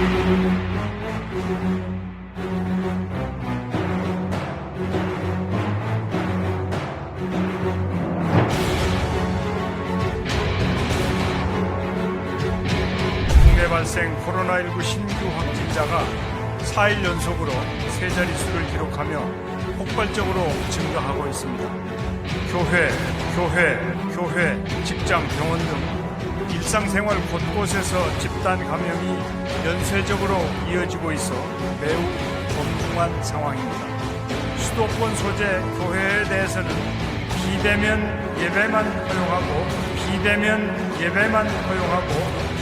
국내 발생 코로나19 신규 확진자가 4일 연속으로 세 자릿수를 기록하며 폭발적으로 증가하고 있습니다. 교회, 교회, 교회, 직장, 병원 등 일상생활 곳곳에서 집단 감염이 연쇄적으로 이어지고 있어 매우 엄중한 상황입니다. 수도권 소재 교회에 대해서는 비대면 예배만 허용하고 비대면 예배만 허용하고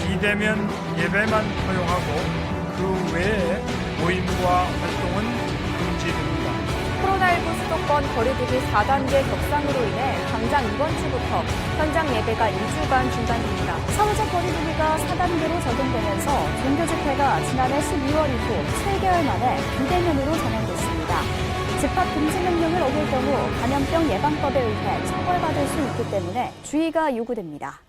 비대면 예배만 허용하고 그 외에 모임과 활동은 금지됩니다. 코로나19 수도권 거리두기 4단계 격상으로 인해 당장 이번 주부터 현장 예배가 2주간 중단됩니다. 사회적 거리두기가 4단계로 적용되면서 종교 집회가 지난해 12월 이후 7개월 만에 비대면으로 전환됐습니다. 집합 금지 명령을 어길 경우 감염병 예방법에 의해 처벌받을 수 있기 때문에 주의가 요구됩니다.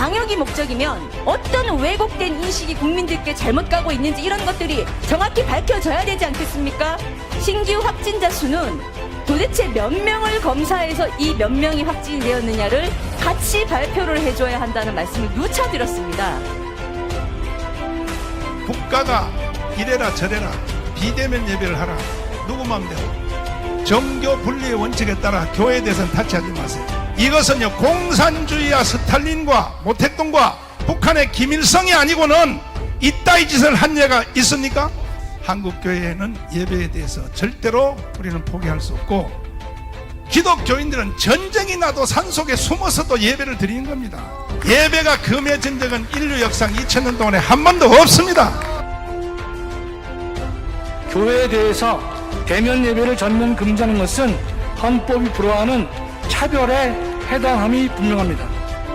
방역이 목적이면 어떤 왜곡된 인식이 국민들께 잘못 가고 있는지 이런 것들이 정확히 밝혀져야 되지 않겠습니까? 신규 확진자 수는 도대체 몇 명을 검사해서 이 몇 명이 확진이 되었느냐를 같이 발표를 해줘야 한다는 말씀을 누차 드렸습니다. 국가가 이래라 저래라 비대면 예배를 하라 누구 마음대로 정교 분리의 원칙에 따라 교회에 대해서는 타치하지 마세요 이것은요 공산주의와 스탈린과 모택동과 북한의 김일성이 아니고는 이따위 짓을 한 예가 있습니까? 한국 교회는 예배에 대해서 절대로 우리는 포기할 수 없고 기독교인들은 전쟁이 나도 산속에 숨어서도 예배를 드리는 겁니다 예배가 금해진 적은 인류 역상 2000년 동안에 한 번도 없습니다 교회에 대해서 대면 예배를 전면 금지하는 것은 헌법이 불허하는 차별에 해당함이 분명합니다.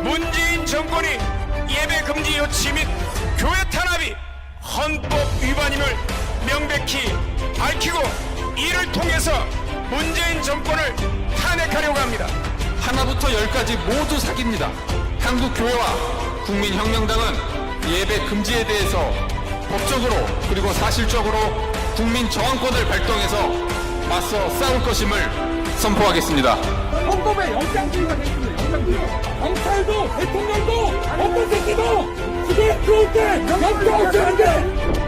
문재인 정권이 예배 금지 요치 및 교회 탄압이 헌법 위반임을 명백히 밝히고 이를 통해서 문재인 정권을 탄핵하려고 합니다. 하나부터 열까지 모두 사기입니다. 한국 교회와 국민혁명당은 예배 금지에 대해서 법적으로 그리고 사실적으로 국민 저항권을 발동해서 맞서 싸울 것임을 선포하겠습니다. 헌법에 영장주의가 돼 있습니다. 영장주의. 경찰도 대통령도 어떤 새끼도 그게 들어올 때 영장 없애는데